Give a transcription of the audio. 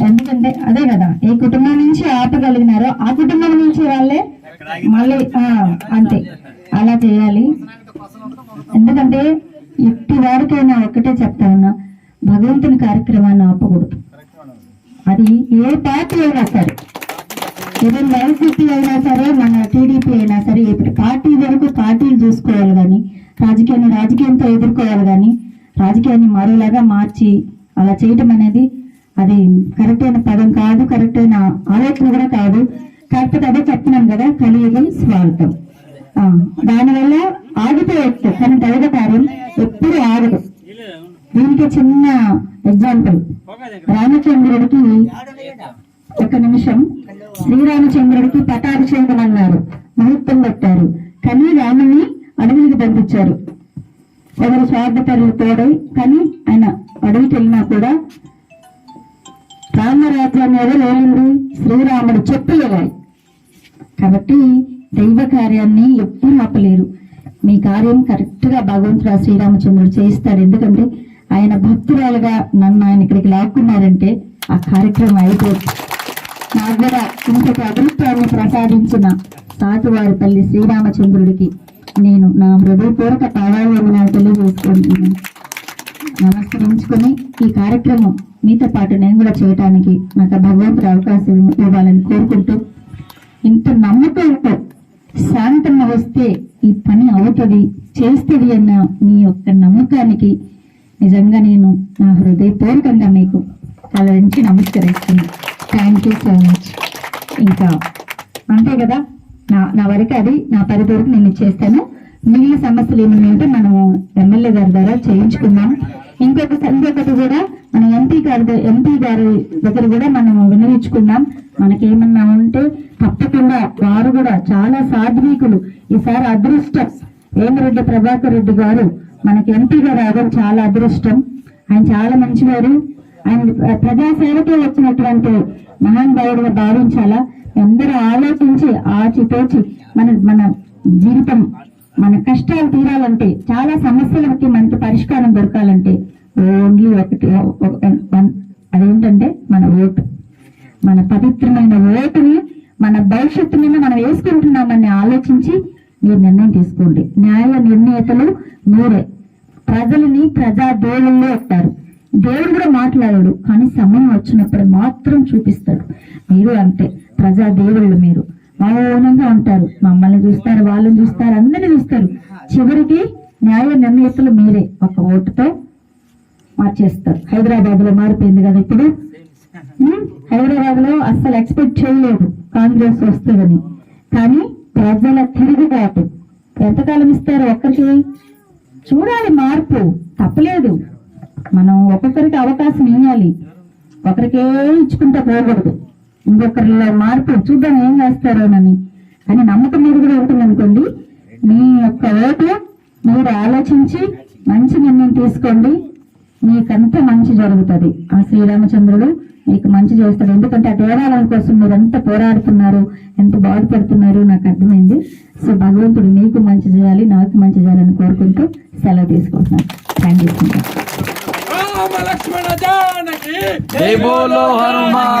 ఎందుకంటే అదే కదా ఏ కుటుంబం నుంచి ఆపగలిగినారో ఆ కుటుంబం నుంచి వాళ్ళే మళ్ళీ అంతే. అలా చేయాలి. ఎందుకంటే ఎట్టి వారికైనా ఒక్కటే చెప్తా ఉన్నా భగవంతుని కార్యక్రమాన్ని ఆపకూడదు. అది ఏ పార్టీ అయినా సరే ఈవెన్ వైసీపీ అయినా సరే మన టీడీపీ అయినా సరే ఇప్పుడు పార్టీ వరకు పార్టీలు చూసుకోవాలి కానీ రాజకీయాన్ని రాజకీయంతో ఎదుర్కోవాలి కానీ రాజకీయాన్ని మరోలాగా మార్చి అలా చేయటం అనేది అది కరెక్ట్ అయిన పదం కాదు కరెక్ట్ అయిన ఆలోచన కూడా కాదు. కాకపోతే అదే చెప్తున్నాను కదా కలియుగం స్వార్థం. దానివల్ల ఆగిపోయచ్చు కానీ దైవ కార్యం ఎప్పుడు ఆగదు. దీనికి చిన్న ఎగ్జాంపుల్ రామచంద్రుడికి ఒక నిమిషం. శ్రీరామచంద్రుడికి పటాభిషేకం అన్నారు. ముహూర్తం పెట్టారు. కానీ రాముని అడవికి పంపించారు. ఎవరు స్వార్థపరులు తోడై కానీ ఆయన అడవికి వెళ్ళినా కూడా రాజ్యాన్ని మీద లేనింది శ్రీరాముడు చెప్పలేవాలి కాబట్టి దైవ కార్యాన్ని ఎప్పుడు ఆపలేరు. మీ కార్యం కరెక్ట్గా భగవంతుడు శ్రీరామచంద్రుడు చేయిస్తాడు. ఎందుకంటే ఆయన భక్తురాలుగా నన్ను ఆయన ఇక్కడికి లాక్కున్నారంటే ఆ కార్యక్రమం అయిపోతుంది. నా దగ్గర ఇంతటి అదృష్టాన్ని ప్రసాదించిన సాతువారి తల్లి శ్రీరామచంద్రుడికి నేను నా హృదయపూర్వక పాదాలను తెలియజేసుకుంటున్నాను. నమస్కరించుకొని ఈ కార్యక్రమం మీతో పాటు నేను కూడా చేయటానికి నాకు భగవంతుడు అవకాశం ఇవ్వాలని కోరుకుంటూ ఇంత నమ్మకంతో శాంతమ్మ వస్తే ఈ పని అవుతుంది చేస్తుంది అన్న మీ యొక్క నమ్మకానికి నిజంగా నేను నా హృదయపూర్వకంగా మీకు తల నుంచి నమస్కరిస్తున్నాను. థ్యాంక్ యూ సో మచ్ ఇంకా అంతే కదా? నా నా వరకు అది నా పరిధి వరకు నేను ఇచ్చేస్తాను మిగిలిన సమస్యలు ఏమైనా ఉంటే మనము ఎమ్మెల్యే గారి ద్వారా చేయించుకుందాం. ఇంకొక ఇంకొకటి కూడా మన ఎంపీ గారి ఎంపీ గారి దగ్గర కూడా మనం మనకి ఏమన్నా ఉంటే తప్పకుండా వారు కూడా చాలా సాధ్వీకులు ఈసారి అదృష్టం. వేమిరెడ్డి ప్రభాకర్ రెడ్డి గారు మనకి ఎంపీగా రావడం చాలా అదృష్టం. ఆయన చాలా మంచివారు. ఆయన ప్రజాసేవతో వచ్చినటువంటి మహానుభావుడుగా భావించాలా? అందరూ ఆలోచించి ఆచితోచి మన మన జీవితం మన కష్టాలు తీరాలంటే చాలా సమస్యలకి మనకి పరిష్కారం దొరకాలంటే ఓన్లీ ఒకటి అదేంటంటే మన ఓటు. మన పవిత్రమైన ఓటుని మన భవిష్యత్తు మీద మనం వేసుకుంటున్నామని ఆలోచించి మీరు నిర్ణయం తీసుకోండి. న్యాయ నిర్ణేతలు మీరే ప్రజలని ప్రజా దేవుళ్ళు అంటారు దేవుడు కూడా మాట్లాడాడు కానీ సమయం వచ్చినప్పుడు మాత్రం చూపిస్తాడు. మీరు అంతే. ప్రజా దేవుళ్ళు మీరు. మౌనంగా ఉంటారు. మమ్మల్ని చూస్తారు వాళ్ళని చూస్తారు అందరిని చూస్తారు. చివరికి న్యాయ నిర్ణేతలు మీరే ఒక ఓటుతో మార్చేస్తారు. హైదరాబాద్లో మారిపోయింది కదా ఇప్పుడు? హైదరాబాద్లో అస్సలు ఎక్స్పెక్ట్ చేయలేదు కాంగ్రెస్ వస్తుందని. కానీ ప్రజల తిరుగుబాటు ఎంతకాలం ఇస్తారు ఒక్కరికి? చూడాలి మార్పు. తప్పలేదు. మనం ఒక్కొక్కరికి అవకాశం ఇవ్వాలి ఒకరికే ఇచ్చుకుంటే పోకూడదు. ఇంకొకరిలో మార్పు చూద్దాం ఏం చేస్తారోనని. అని నమ్మకం మీద కూడా ఉంటుంది అనుకోండి మీ యొక్క ఓటు మీరు ఆలోచించి మంచి నిర్ణయం తీసుకోండి. మీకంతా మంచి జరుగుతుంది. ఆ శ్రీరామచంద్రుడు మీకు మంచి చేస్తాడు. ఎందుకంటే ఆ దేవాలయం కోసం మీరు ఎంత పోరాడుతున్నారు ఎంత బాధపడుతున్నారు నాకు అర్థమైంది. సో భగవంతుడు మీకు మంచి చేయాలి నాకు మంచి చేయాలని కోరుకుంటూ సెలవు తీసుకుంటున్నాను. Thank you.